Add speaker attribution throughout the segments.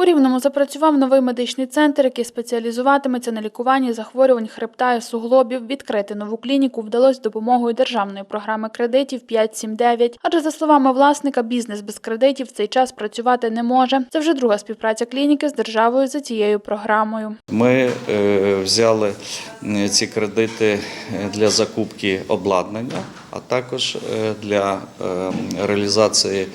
Speaker 1: У Рівному запрацював новий медичний центр, який спеціалізуватиметься на лікуванні захворювань хребта і суглобів. Відкрити нову клініку вдалося допомогою державної програми кредитів 579. Адже за словами власника, бізнес без кредитів в цей час працювати не може. Це вже друга співпраця клініки з державою за цією програмою.
Speaker 2: Ми е, взяли ці кредити е, для закупки обладнання, а також е, для реалізації,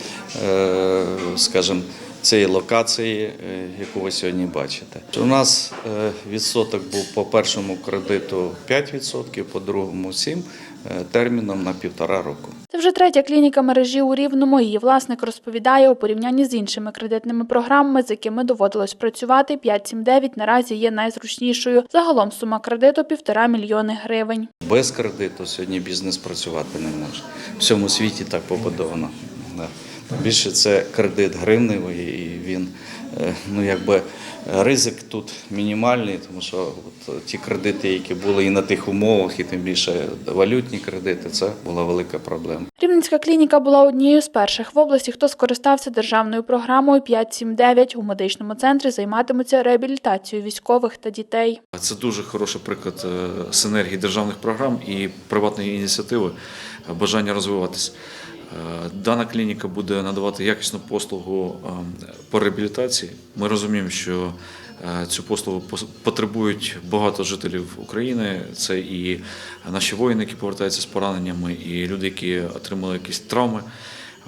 Speaker 2: скажімо, цієї локації, е, яку ви сьогодні бачите. У нас е, відсоток був по першому кредиту 5%, по другому 7%, е, терміном на півтора року.
Speaker 1: Це вже третя клініка мережі у Рівному. Її власник розповідає, у порівнянні з іншими кредитними програмами, з якими доводилось працювати, 579 наразі є найзручнішою. Загалом сума кредиту півтора мільйони гривень.
Speaker 2: Без кредиту сьогодні бізнес працювати не може. В всьому світі так побудовано. Більше це кредит гривневий, і він е, ну якби ризик тут мінімальний, тому що от ті кредити, які були і на тих умовах, і тим більше валютні кредити, це була велика проблема.
Speaker 1: Рівненська клініка була однією з перших в області, хто скористався державною програмою 579. У медичному центрі займатимуться реабілітацією військових та дітей.
Speaker 3: Це дуже хороший приклад е, синергії державних програм і приватної ініціативи, е, бажання розвиватись. Е, Дана клініка буде надавати якісну послугу е, по реабілітації. Ми розуміємо, що е, цю послугу пос- потребують багато жителів України. Це і наші воїни, які повертаються з пораненнями, і люди, які отримали якісь травми.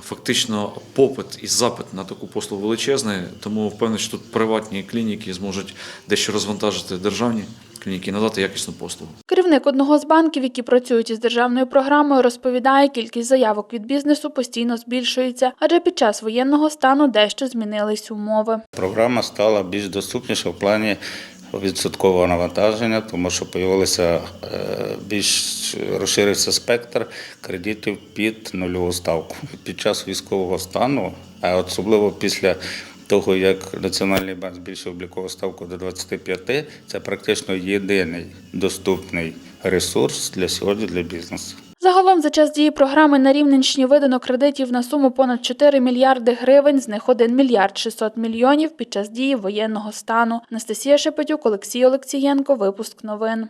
Speaker 3: Фактично, попит і запит на таку послугу величезний, тому впевнений, що тут приватні клініки зможуть дещо розвантажити державні клініки і надати якісну послугу.
Speaker 1: Керівник одного з банків, які працюють із державною програмою, розповідає, кількість заявок від бізнесу постійно збільшується, адже під час воєнного стану дещо змінились умови.
Speaker 4: Програма стала більш доступніша в плані відсоткового навантаження, тому що появилися е, більш розширився спектр кредитів під нульову ставку. Під час військового стану, а особливо після того, як Національний банк збільшив облікову ставку до 25, це практично єдиний доступний ресурс для сьогодні для бізнесу.
Speaker 1: Загалом за час дії програми на Рівненщині видано кредитів на суму понад 4 мільярди гривень, з них 1 мільярд 600 мільйонів під час дії воєнного стану. Анастасія Шепетюк, Олексій Олексієнко, випуск новин.